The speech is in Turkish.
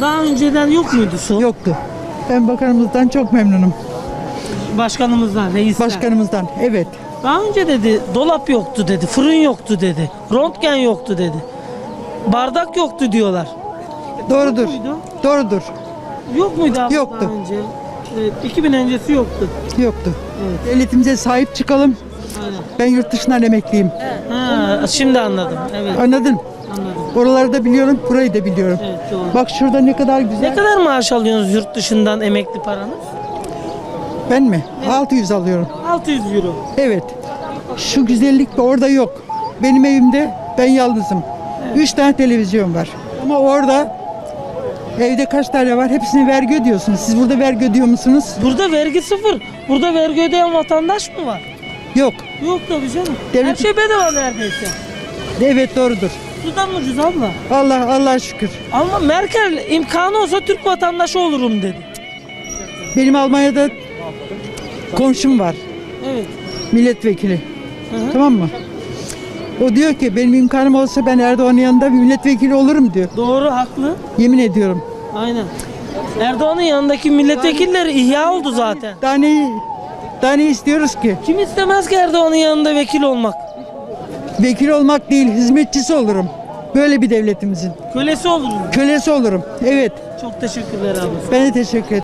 Daha önceden yok muydu su? Yoktu. Ben bakanımızdan çok memnunum. Başkanımızdan, reisler. Başkanımızdan. Evet. Daha önce dedi dolap yoktu dedi, fırın yoktu dedi, röntgen yoktu dedi. Bardak yoktu diyorlar. Doğrudur. Yok muydu? Doğrudur. Yok muydu abla Yoktu. daha önce? Evet, 2000 öncesi yoktu. Yoktu. Evet. Devletimize sahip çıkalım. Aynen. Ben yurt dışından emekliyim. Ha, şimdi anladım. Evet, Anladın? Anladım. Oraları da biliyorum, burayı da biliyorum. Evet, doğru. Bak şurada ne kadar güzel. Ne kadar maaş alıyorsunuz yurt dışından emekli paranız? Ben mi? 600 alıyorum. 600 euro. Evet. Şu güzellik de orada yok. Benim evimde ben yalnızım. Üç tane televizyon var. Ama orada evde kaç tane var? Hepsine vergi ödüyorsunuz. Siz burada vergi ödüyor musunuz? Burada vergi sıfır. Burada vergi ödeyen vatandaş mı var? Yok. Yok tabii canım. Devlet- Her şey bedava neredeyse. Evet doğrudur. Sudan ucuz abla. Allah Allah şükür. Ama Merkel imkanı olsa Türk vatandaşı olurum dedi. Benim Almanya'da komşum var. Evet. Milletvekili. Hı hı. Tamam mı? O diyor ki benim imkanım olsa ben Erdoğan'ın yanında bir milletvekili olurum diyor. Doğru, haklı. Yemin ediyorum. Aynen. Erdoğan'ın yanındaki milletvekilleri ihya oldu zaten. Daha ne, daha ne istiyoruz ki? Kim istemez ki Erdoğan'ın yanında vekil olmak? Vekil olmak değil, hizmetçisi olurum. Böyle bir devletimizin. Kölesi oluruz. Kölesi olurum. Evet. Çok teşekkürler abi. Ben de teşekkür ederim.